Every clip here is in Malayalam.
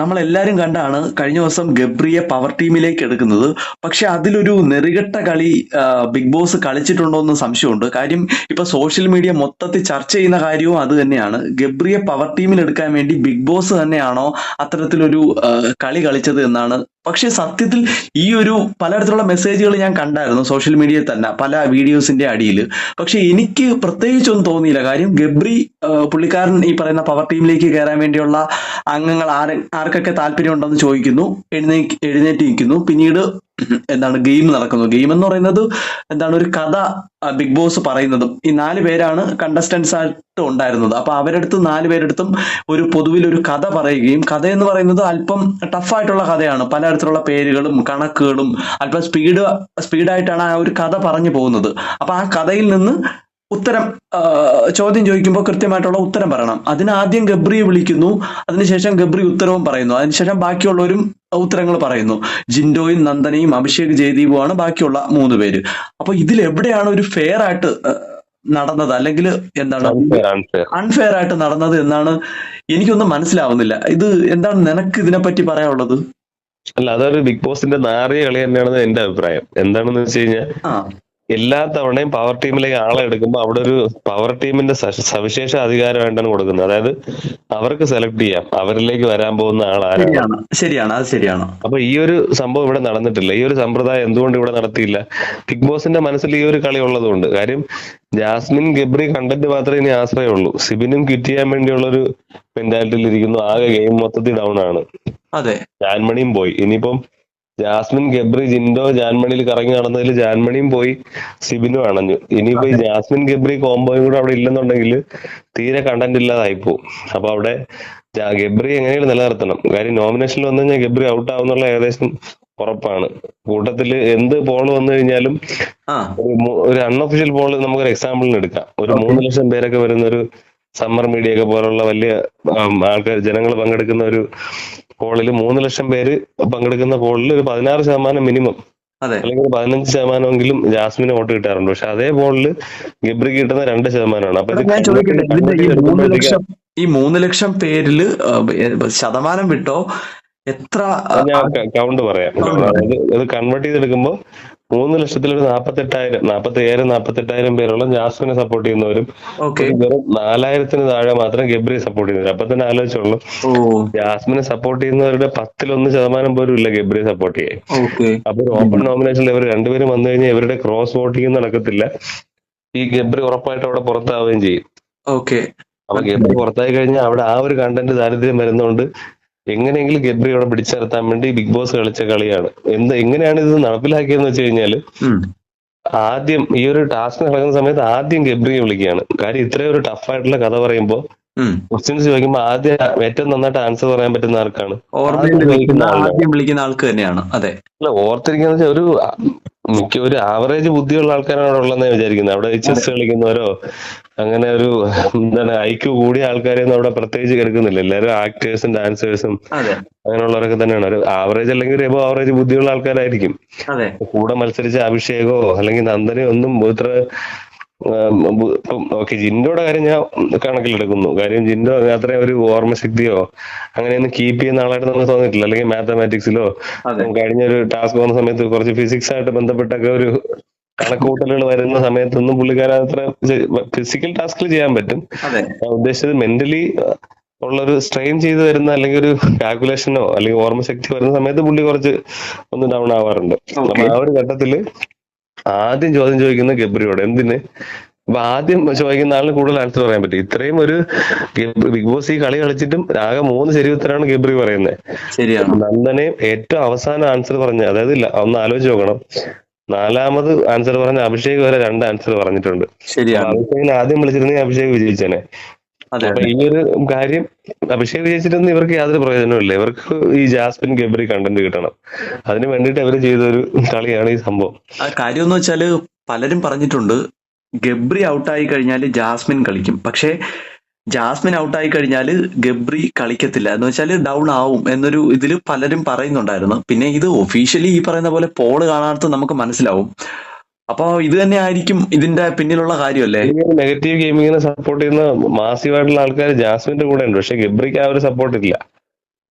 നമ്മൾ എല്ലാവരും കണ്ടാണ് കഴിഞ്ഞ ദിവസം ഗബ്രിയെ പവർ ടീമിലേക്ക് എടുക്കുന്നത്. പക്ഷെ അതിലൊരു നെറികെട്ട കളി ബിഗ് ബോസ് കളിച്ചിട്ടുണ്ടോ എന്ന് സംശയമുണ്ട്. കാര്യം ഇപ്പൊ സോഷ്യൽ മീഡിയ മൊത്തത്തിൽ ചർച്ച ചെയ്യുന്ന കാര്യവും അത് തന്നെയാണ്. ഗബ്രിയെ പവർ ടീമിൽ എടുക്കാൻ വേണ്ടി ബിഗ് ബോസ് തന്നെയാണോ അത്തരത്തിലൊരു കളി കളിച്ചത് എന്നാണ് പക്ഷെ സത്യത്തിൽ ഈ ഒരു പലതരത്തിലുള്ള മെസ്സേജുകൾ ഞാൻ കണ്ടായിരുന്നു സോഷ്യൽ മീഡിയയിൽ തന്നെ പല വീഡിയോസിന്റെ അടിയിൽ പക്ഷെ എനിക്ക് പ്രത്യേകിച്ചൊന്നും തോന്നിയില്ല. കാര്യം ഗബ്രി പുള്ളിക്കാരൻ ഈ പറയുന്ന പവർ ടീമിലേക്ക് കയറാൻ വേണ്ടിയുള്ള അംഗങ്ങൾ ആരെ ആർക്കൊക്കെ താല്പര്യം ചോദിക്കുന്നു എഴുന്നേ എഴുന്നേറ്റ് നിൽക്കുന്നു പിന്നീട് എന്താണ് ഗെയിം നടക്കുന്നത്. ഗെയിം എന്ന് പറയുന്നത് എന്താണ് ഒരു കഥ ബിഗ് ബോസ് പറയുന്നതും. ഈ നാല് പേരാണ് കണ്ടസ്റ്റൻസ് ആയിട്ട് ഉണ്ടായിരുന്നത്. അപ്പൊ അവരടുത്ത് നാല് പേരെടുത്തും ഒരു പൊതുവിൽ ഒരു കഥ പറയുകയും കഥ എന്ന് പറയുന്നത് അല്പം ടഫായിട്ടുള്ള കഥയാണ്. പലതരത്തിലുള്ള പേരുകളും കണക്കുകളും അല്പം സ്പീഡ് സ്പീഡായിട്ടാണ് ആ ഒരു കഥ പറഞ്ഞു പോകുന്നത്. അപ്പൊ ആ കഥയിൽ നിന്ന് ഉത്തരം ചോദ്യം ചോദിക്കുമ്പോൾ കൃത്യമായിട്ടുള്ള ഉത്തരം പറയണം. അതിന് ആദ്യം ഗബ്രിയെ വിളിക്കുന്നു. അതിനുശേഷം ഗബ്രി ഉത്തരവും പറയുന്നു. അതിനുശേഷം ബാക്കിയുള്ളവരും ഉത്തരങ്ങൾ പറയുന്നു. ജിൻഡോയും നന്ദനയും അഭിഷേക് ജയദീപുമാണ് ബാക്കിയുള്ള മൂന്ന് പേര്. അപ്പൊ ഇതിൽ എവിടെയാണ് ഒരു ഫെയർ ആയിട്ട് നടന്നത്? അല്ലെങ്കിൽ എന്താണ് അൺഫെയർ ആയിട്ട് നടന്നത് എന്നാണ് എനിക്കൊന്നും മനസ്സിലാവുന്നില്ല. ഇത് എന്താണ് നിനക്ക് ഇതിനെപ്പറ്റി പറയാനുള്ളത്? അല്ല അതൊരു ബിഗ് ബോസിന്റെ നാറിയ കളി തന്നെയാണെന്ന് എന്റെ അഭിപ്രായം. എന്താണെന്ന് വെച്ച് കഴിഞ്ഞാൽ ആ. എല്ലാ തവണയും പവർ ടീമിലേക്ക് ആളെ എടുക്കുമ്പോൾ അവിടെ ഒരു പവർ ടീമിന്റെ സവിശേഷ അധികാരം അധികാരമായിട്ടാണ് കൊടുക്കുന്നത്. അതായത് അവർക്ക് സെലക്ട് ചെയ്യാം. അവരിലേക്ക് വരാൻ പോകുന്ന ആൾ ആരാണ്? ശരിയാണ്. ശരിയാണ്. അത് ശരിയാണ്. അപ്പൊ ഈ ഒരു സംഭവം ഇവിടെ നടന്നിട്ടില്ല. ഈ ഒരു സമ്പ്രദായം എന്തുകൊണ്ട് ഇവിടെ നടത്തിയില്ല? ബിഗ് ബോസിന്റെ മനസ്സിൽ ഈ ഒരു കളി ഉള്ളതുകൊണ്ട്. കാര്യം ജാസ്മിൻ ഗബ്രി കണ്ടന്റ് മാത്രമേ ഇനി ആശ്രയമുള്ളൂ. സിബിനും കിറ്റ് ചെയ്യാൻ വേണ്ടിയുള്ള ഒരു മെന്റാലിറ്റിയിൽ ഇരിക്കുന്നു. ആകെ ഗെയിം മൊത്തത്തിൽ ഡൗൺ ആണ്. അതെ. ജാൻമണിയും പോയി. ഇനിയിപ്പം ജാസ്മിൻ ഗബ്രി ജിൻഡോ ജാൻമണിയിൽ കറങ്ങി നടന്നതിൽ ജാൻമണിയും പോയി സിബിനും അണഞ്ഞു. ഇനിയിപ്പോ ഈ ജാസ്മിൻ ഗബ്രി കോംബോയും കൂടെ അവിടെ ഇല്ലെന്നുണ്ടെങ്കിൽ തീരെ കണ്ടന്റ് ഇല്ലാതായി പോകും അപ്പൊ അവിടെ ഗബ്രി എങ്ങനെയാണ് നിലനിർത്തണം. കാര്യം നോമിനേഷനിൽ വന്നു കഴിഞ്ഞാൽ ഗബ്രി ഔട്ട് ആവുന്നുള്ള ഏകദേശം ഉറപ്പാണ്. കൂട്ടത്തിൽ എന്ത് പോൾ വന്നു കഴിഞ്ഞാലും ഒരു അൺഒഫീഷ്യൽ പോൾ നമുക്കൊരു എക്സാമ്പിളിന് എടുക്കാം. ഒരു. മൂന്ന് ലക്ഷം പേരൊക്കെ വരുന്ന ഒരു സമ്മർ മീഡിയ ഒക്കെ പോലുള്ള വലിയ ആൾക്കാർ ജനങ്ങൾ പങ്കെടുക്കുന്ന ഒരു പോളിൽ മൂന്ന് ലക്ഷം പേര് പങ്കെടുക്കുന്ന പോളിൽ ഒരു പതിനാറ് ശതമാനം മിനിമം അതെ. അല്ലെങ്കിൽ പതിനഞ്ച് ശതമാനമെങ്കിലും ജാസ്മിന് വോട്ട് കിട്ടാറുണ്ട്. പക്ഷെ അതേ പോളിൽ ഗബ്രി കിട്ടുന്ന രണ്ട് ശതമാനമാണ്. അപ്പൊ ഞാൻ ചോദിക്കട്ടെ? ഈ മൂന്ന് ലക്ഷം പേരിൽ ശതമാനം വിട്ടോ? എത്ര കൗണ്ട് പറയാം. ഇത് കൺവേർട്ട് ചെയ്തെടുക്കുമ്പോൾ മൂന്ന് ലക്ഷത്തിൽ ഒരു നാപ്പത്തെട്ടായിരം നാപ്പത്തി ഏഴ് നാപ്പത്തെട്ടായിരം പേരോളം ജാസ്മിനെ സപ്പോർട്ട് ചെയ്യുന്നവരും വെറും നാലായിരത്തിന് താഴെ മാത്രം ഗബ്രിയെ സപ്പോർട്ട് ചെയ്യുന്നത് അപ്പൊ തന്നെ ആലോചിച്ചോളൂ. ജാസ്മിനെ സപ്പോർട്ട് ചെയ്യുന്നവരുടെ പത്തിലൊന്ന് ശതമാനം പോലും ഇല്ല ഗബ്രിയെ സപ്പോർട്ട് ചെയ്യാൻ. അപ്പൊ ഒരു ഓപ്പൺ നോമിനേഷനിൽ ഇവർ രണ്ടുപേരും വന്നു കഴിഞ്ഞാൽ ഇവരുടെ ക്രോസ് വോട്ടിംഗ് നടക്കത്തില്ല. ഈ ഗബ്രി ഉറപ്പായിട്ട് അവിടെ പുറത്താവുകയും ചെയ്യും. ഓക്കെ. അപ്പൊ ഗബ്രി പുറത്തായി കഴിഞ്ഞാൽ അവിടെ ആ ഒരു കണ്ടന്റ് ദാരിദ്ര്യം വരുന്നതുകൊണ്ട് എങ്ങനെയെങ്കിലും ഗബ്രിയോടെ അവിടെ പിടിച്ചു നിർത്താൻ വേണ്ടി ബിഗ് ബോസ് കളിച്ച കളിയാണ്. എന്ത് എങ്ങനെയാണ് ഇത് നടപ്പിലാക്കിയെന്ന് വെച്ച് കഴിഞ്ഞാൽ ആദ്യം ഈ ഒരു ടാസ്ക് നടക്കുന്ന സമയത്ത് ആദ്യം ഗബ്രിയെ വിളിക്കുകയാണ്. കാര്യം ഇത്രയും ഒരു ടഫ് ആയിട്ടുള്ള കഥ പറയുമ്പോൾ. ക്വസ്റ്റ്യൻസ് ചോദിക്കുമ്പോൾ ആദ്യം ഏറ്റവും നന്നായിട്ട് ആൻസർ പറയാൻ പറ്റുന്ന ആൾക്കാണ് ആദ്യം വിളിക്കുന്ന ആൾക്ക് തന്നെയാണ്. അതെ. അല്ല ഓർത്തിരിക്കുന്ന ഒരു മിക്ക ഒരു ആവറേജ് ബുദ്ധിയുള്ള ആൾക്കാരാണ് അവിടെ ഉള്ളതെന്ന് വിചാരിക്കുന്നത് അവിടെ ചെസ് കളിക്കുന്നവരോ അങ്ങനെ ഒരു എന്താണ് ഐക്യു കൂടിയ ആൾക്കാരെയൊന്നും അവിടെ പ്രത്യേകിച്ച് കേൾക്കുന്നില്ല. എല്ലാവരും ആക്ടേഴ്സും ഡാൻസേഴ്സും അങ്ങനെയുള്ളവരൊക്കെ തന്നെയാണ്. ഒരു ആവറേജ് അല്ലെങ്കിൽ ഒരു എബോ ആവറേജ് ബുദ്ധിയുള്ള ആൾക്കാരായിരിക്കും. കൂടെ മത്സരിച്ച അഭിഷേകോ അല്ലെങ്കിൽ നന്ദനയോ ഒന്നും ഇത്ര ഓക്കെ ജിൻഡോയുടെ കാര്യം ഞാൻ കണക്കിലെടുക്കുന്നു. കാര്യം ജിൻഡോ അത്രയും ഒരു ഓർമ്മശക്തിയോ അങ്ങനെയൊന്നും കീപ്പ് ചെയ്യുന്ന ആളായിട്ട് നമുക്ക് തോന്നിയിട്ടില്ല. അല്ലെങ്കിൽ മാത്തമാറ്റിക്സിലോ കഴിഞ്ഞ ഒരു ടാസ്ക് വന്ന സമയത്ത് കുറച്ച് ഫിസിക്സ് ആയിട്ട് ബന്ധപ്പെട്ടൊക്കെ ഒരു കണക്കൂട്ടലുകൾ വരുന്ന സമയത്തൊന്നും പുള്ളിക്കാരൻ അത്ര ഫിസിക്കൽ ടാസ്കിൽ ചെയ്യാൻ പറ്റും. ഉദ്ദേശിച്ചത് മെന്റലി ഉള്ളൊരു സ്ട്രെയിൻ ചെയ്ത് വരുന്ന അല്ലെങ്കിൽ ഒരു കാൽക്കുലേഷനോ അല്ലെങ്കിൽ ഓർമ്മശക്തി വരുന്ന സമയത്ത് പുള്ളി കുറച്ച് ഒന്ന് ഡൗൺ ആവാറുണ്ട്. അപ്പൊ ആ ഒരു ഘട്ടത്തിൽ ആദ്യം ചോദ്യം ചോദിക്കുന്ന ഗബ്രിയോട് എന്തിന്? അപ്പൊ ആദ്യം ചോദിക്കുന്ന ആളിന് കൂടുതൽ ആൻസർ പറയാൻ പറ്റും. ഇത്രയും ഒരു ബിഗ് ബോസ് ഈ കളി കളിച്ചിട്ടും ആകെ മൂന്ന് ശരി ഉത്തരമാണ് ഗബ്രി പറയുന്നത് ശരിയാണ്. നന്ദനെ ഏറ്റവും അവസാനം ആൻസർ പറഞ്ഞ അതായത് ഇല്ല ഒന്ന് ആലോചിച്ച് നോക്കണം. നാലാമത് ആൻസർ പറഞ്ഞ അഭിഷേക് വരെ രണ്ട് ആൻസർ പറഞ്ഞിട്ടുണ്ട്. ശരിയാണ്. അഭിഷേകിനെ ആദ്യം വിളിച്ചിരുന്നെങ്കിൽ അഭിഷേക് വിജയിച്ചേനെ. അപ്പൊ ഈ ഒരു കാര്യം അഭിഷേക് വിജയിച്ചിട്ടൊന്നും ഇവർക്ക് യാതൊരു പ്രയോജനവും ഇവർക്ക് ഈ ജാസ്മിൻ ഗബ്രി കണ്ടന്റ് കിട്ടണം. അതിന് വേണ്ടിയിട്ട് അവർ ചെയ്തൊരു കളിയാണ് ഈ സംഭവം. ആ കാര്യം എന്ന് വെച്ചാൽ പലരും പറഞ്ഞിട്ടുണ്ട് ഗബ്രി ഔട്ടായി കഴിഞ്ഞാൽ ജാസ്മിൻ കളിക്കും. പക്ഷേ ജാസ്മിൻ ഔട്ടായി കഴിഞ്ഞാൽ ഗബ്രി കളിക്കത്തില്ല. എന്ന് വെച്ചാൽ ഡൗൺ ആവും എന്നൊരു ഇതിൽ പലരും പറയുന്നുണ്ടായിരുന്നു. പിന്നെ ഇത് ഒഫീഷ്യലി ഈ പറയുന്ന പോലെ പോൾ കാണാത്ത നമുക്ക് മനസ്സിലാവും. അപ്പൊ ഇത് തന്നെ ആയിരിക്കും ഇതിന്റെ പിന്നിലുള്ള കാര്യമല്ലേ? നെഗറ്റീവ് ഗെയിമിങ്ങിനെ സപ്പോർട്ട് ചെയ്യുന്ന മാസീവായിട്ടുള്ള ആൾക്കാർ ജാസ്മിന്റെ കൂടെ ഉണ്ട്. പക്ഷെ ഗബ്രിക്ക് ആ ഒരു സപ്പോർട്ട് ഇല്ല.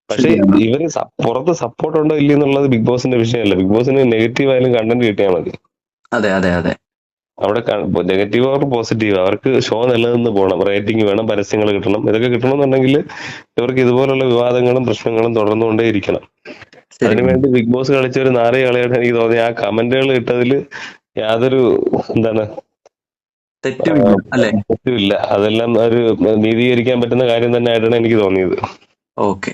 പക്ഷെ. ഇവർ പുറത്ത് സപ്പോർട്ട് ഉണ്ടോ ഇല്ല എന്നുള്ളത് ബിഗ് ബോസിന്റെ വിഷയമല്ല. ബിഗ് ബോസിന് നെഗറ്റീവ് ആയാലും കണ്ടന്റ് കിട്ടിയാൽ മതി. അതെ അതെ അതെ. അവിടെ നെഗറ്റീവ് അവർക്ക് പോസിറ്റീവ് അവർക്ക് ഷോ നിലനിന്ന് പോകണം. റേറ്റിംഗ് വേണം പരസ്യങ്ങൾ കിട്ടണം. ഇതൊക്കെ കിട്ടണമെന്നുണ്ടെങ്കിൽ ഇവർക്ക് ഇതുപോലുള്ള വിവാദങ്ങളും പ്രശ്നങ്ങളും തുടർന്നുകൊണ്ടേ ഇരിക്കണം. അതിനുവേണ്ടി ബിഗ് ബോസ് കളിച്ച ഒരു നാറിയ കളിയായിട്ട് എനിക്ക് തോന്നിയത് ആ കമന്റുകൾ ഇട്ടതിൽ യാതൊരു എന്താണ് തെറ്റുമില്ല അല്ലെ? തെറ്റുമില്ല. അതെല്ലാം ഒരു നീതീകരിക്കാൻ പറ്റുന്ന കാര്യം തന്നെ ആയിട്ടാണ് എനിക്ക് തോന്നിയത്. ഓക്കെ.